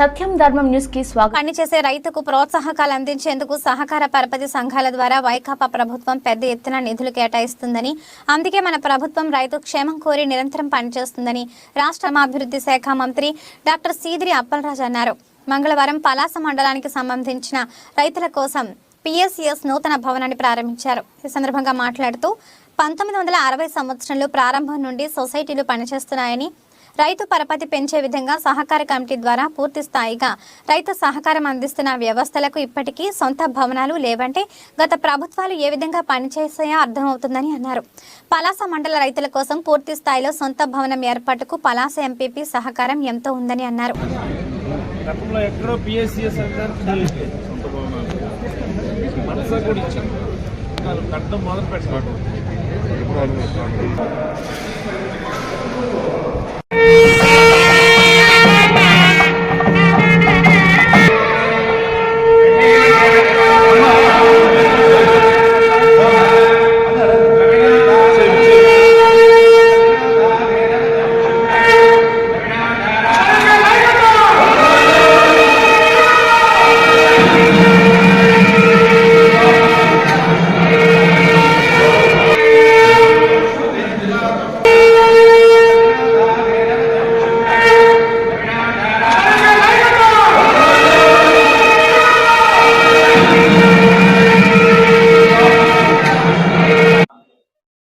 సత్యం ధర్మం న్యూస్కి స్వాగతం. పనిచేసే రైతుకు ప్రోత్సాహకాలు అందించేందుకు సహకార పరపతి సంఘాల ద్వారా వైకాపా ప్రభుత్వం పెద్ద ఎత్తున నిధులు కేటాయిస్తుందని అందుకే మన ప్రభుత్వం రైతు క్షేమం కోరి నిరంతరం పనిచేస్తుందని రాష్ట్ర అభివృద్ధి శాఖ మంత్రి డాక్టర్ సీదిరి అప్పలరాజు అన్నారు. మంగళవారం పలాస మండలానికి సంబంధించిన రైతుల కోసం పిఎస్సిఎస్ నూతన భవనాన్ని ప్రారంభించారు. ఈ సందర్భంగా మాట్లాడుతూ పంతొమ్మిది వందల అరవై సంవత్సరంలో ప్రారంభం నుండి సొసైటీలు పనిచేస్తున్నాయని రైతు పరపతి పెంచే విధంగా సహకార కమిటీ ద్వారా పూర్తి స్థాయిగా రైతు సహకారం అందిస్తున్న వ్యవస్థలకు ఇప్పటికీ సొంత భవనాలు లేవంటే గత ప్రభుత్వాలు ఏ విధంగా పనిచేసాయో అర్థమవుతుందని అన్నారు. పలాస మండల రైతుల కోసం పూర్తి స్థాయిలో సొంత భవనం ఏర్పాటుకు పలాస ఎంపీపీ సహకారం ఎంతో ఉందని అన్నారు. గతంలో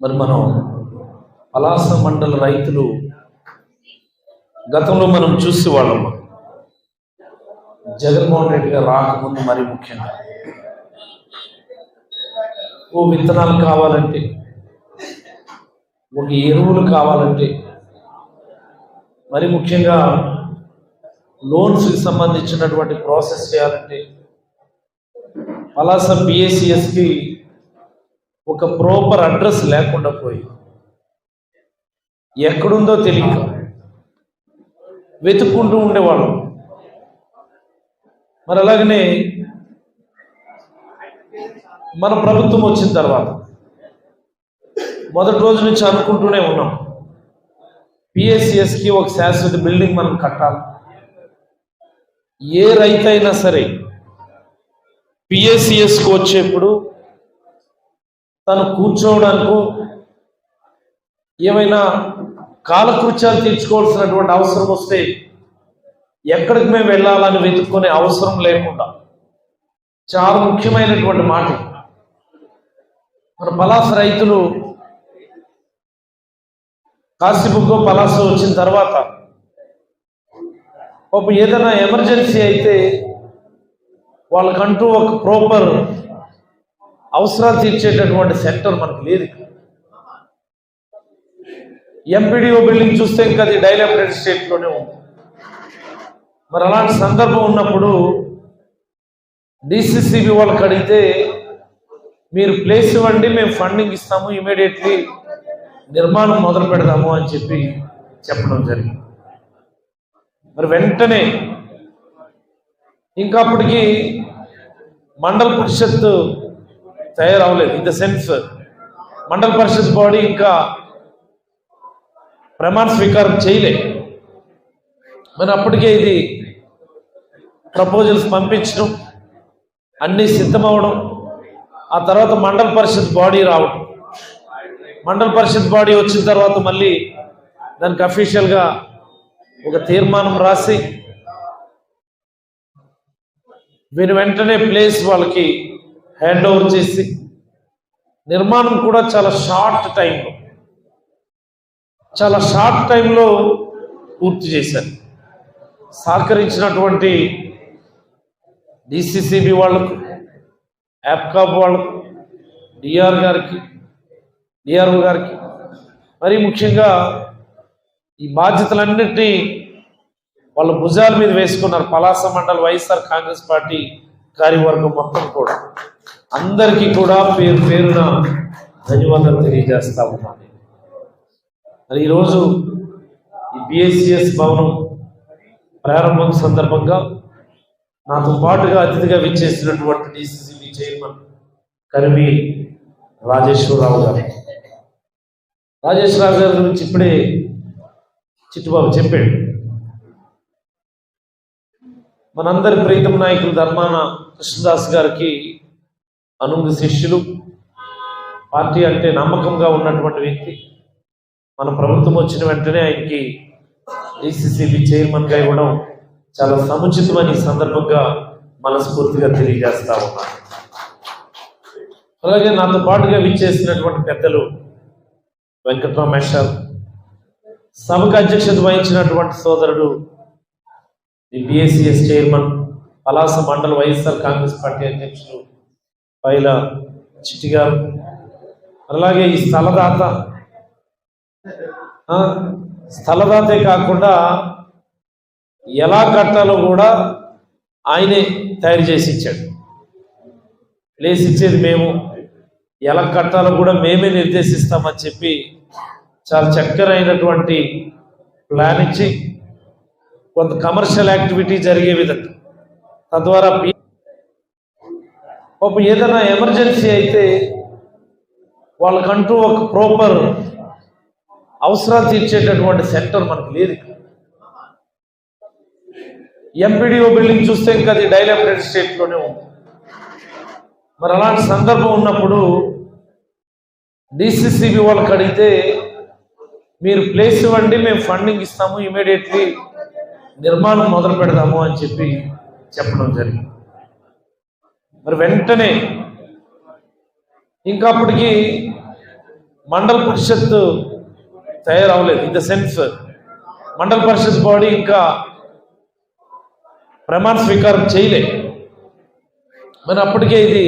మరి మనం పలాస మండల రైతులు గతంలో మనం చూసేవాళ్ళం జగన్మోహన్ రెడ్డి గారు రాకముందు మరి ముఖ్యంగా. ఓ విత్తనాలు కావాలంటే ఒక ఎరువులు కావాలంటే మరి ముఖ్యంగా లోన్స్కి సంబంధించినటువంటి ప్రాసెస్ చేయాలంటే పలాస బిఎస్సిఎస్కి ఒక ప్రాపర్ అడ్రస్ లేకుండా పోయి. ఎక్కడుందో తెలియక వెతుక్కుంటూ ఉండేవాళ్ళం. మరి అలాగనే మన ప్రభుత్వం వచ్చిన తర్వాత మొదటి రోజు నుంచి అనుకుంటూనే ఉన్నాం. పిఎస్సిఎస్కి ఒక శాశ్వత బిల్డింగ్ మనం కట్టాలి. ఏ రైతు అయినా సరే పిఎస్సిఎస్కి వచ్చేప్పుడు తను కూర్చోవడానికో ఏమైనా కాలకృత్యాలు తీర్చుకోవాల్సినటువంటి అవసరం వస్తే ఎక్కడికి మేము వెళ్ళాలని వెతుక్కునే అవసరం లేకుండా చాలా ముఖ్యమైనటువంటి మాట మన పలాస రైతులు కాశీబుగ్గో పలాస వచ్చిన తర్వాత ఒక ఏదైనా ఎమర్జెన్సీ అయితే వాళ్ళకంటూ ఒక ప్రాపర్ అవసరాలు తీర్చేటటువంటి సెంటర్ మనకు లేదు ఇక్కడ. ఎంపీడీఓ బిల్డింగ్ చూస్తే ఇంకా అది డైలాబరేట్ స్టేట్లోనే ఉంది మరి అలాంటి సందర్భం ఉన్నప్పుడు డిసిసిబి వాళ్ళకి అడిగితే మీరు ప్లేస్ ఇవ్వండి మేము ఫండింగ్ ఇస్తాము ఇమీడియట్లీ నిర్మాణం మొదలు పెడదాము అని చెప్పి చెప్పడం జరిగింది మరి వెంటనే ఇంకా అప్పటికి మండల పరిషత్తు తయారవలేదు ఇన్ ద సెన్స్ మండల పరిషత్ బాడీ ఇంకా ప్రమాణ స్వీకారం చేయలే. మరి అప్పటికే ఇది ప్రపోజల్స్ పంపించడం అన్నీ సిద్ధమవడం ఆ తర్వాత మండల పరిషత్ బాడీ రావడం. మండల పరిషత్ బాడీ వచ్చిన తర్వాత మళ్ళీ దానికి అఫీషియల్గా ఒక తీర్మానం రాసి వీరు వెంటనే ప్లేస్ వాళ్ళకి హ్యాండ్ ఓవర్ చేసి నిర్మాణం కూడా చాలా షార్ట్ టైంలో చాలా షార్ట్ టైంలో పూర్తి చేశారు. సహకరించినటువంటి డిసిసిబి వాళ్ళకు యాప్కాప్ వాళ్ళకు డిఆర్ గారికి డిఆర్ఓ గారికి మరి ముఖ్యంగా ఈ బాధ్యతలన్నింటినీ వాళ్ళ భుజాల మీద వేసుకున్నారు పలాస మండల వైఎస్ఆర్ కాంగ్రెస్ పార్టీ కార్యవర్గం మొత్తం కూడా. అందరికీ కూడా పేరు పేరున ధన్యవాదాలు తెలియజేస్తా ఉన్నాను. మరి ఈరోజు ఈ బిఎస్సిఎస్ భవనం ప్రారంభం సందర్భంగా నాతో పాటుగా అతిథిగా విచ్చేసినటువంటి డిసిసిబి చైర్మన్ కరిమి రాజేశ్వరరావు గారు. రాజేశ్వరరావు గారి గురించి ఇప్పుడే చిట్టుబాబు చెప్పాడు. మనందరి ప్రీతం నాయకులు ధర్మాన కృష్ణదాస్ గారికి అనుంగు శిష్యులు పార్టీ అంటే నమ్మకంగా ఉన్నటువంటి వ్యక్తి. మన ప్రభుత్వం వచ్చిన వెంటనే ఆయనకి ఏసీసీబీ చైర్మన్గా ఇవ్వడం చాలా సముచితమని సందర్భంగా మనస్ఫూర్తిగా తెలియజేస్తా ఉన్నాను అలాగే నాతో పాటుగా విచ్చేసినటువంటి పెద్దలు వెంకట్రామేశ్వర్ సభకు అధ్యక్షత వహించినటువంటి సోదరుడు ది బిఎస్సిఎస్ చైర్మన్ పలాస మండల వైఎస్ఆర్ కాంగ్రెస్ పార్టీ అధ్యక్షులు పైల చిట్టి గారు అలాగే ఈ స్థలదాత స్థలదాతే కాకుండా ఎలా కట్టాలో కూడా ఆయనే తయారు చేసి ఇచ్చాడు. ప్లేస్ ఇచ్చేది మేము. ఎలా కట్టాలో కూడా మేమే నిర్దేశిస్తామని చెప్పి చాలా చక్కనైనటువంటి ప్లాన్ ఇచ్చి కొంత కమర్షియల్ యాక్టివిటీ జరిగే విధంగా తద్వారా పాపం ఏదైనా ఎమర్జెన్సీ అయితే వాళ్ళకంటూ ఒక ప్రాపర్ అవసరాలు తీర్చేటటువంటి సెంటర్ మనకు లేదు ఎంపీడీఓ బిల్డింగ్ చూస్తే ఇంకా అది డైలాబరేట్ స్టేట్లోనే ఉంది. మరి అలాంటి సందర్భం ఉన్నప్పుడు డిసిసిబి వాళ్ళకి అడిగితే మీరు ప్లేస్ ఇవ్వండి మేము ఫండింగ్ ఇస్తాము ఇమీడియట్లీ నిర్మాణం మొదలు పెడదాము అని చెప్పి చెప్పడం జరిగింది. మరి వెంటనే ఇంకా అప్పటికి మండల పరిషత్ తయారవలేదు in the sense Mandal Parishad body ఇంకా ప్రమాణ స్వీకారం చేయలేదు మరి అప్పటికే ఇది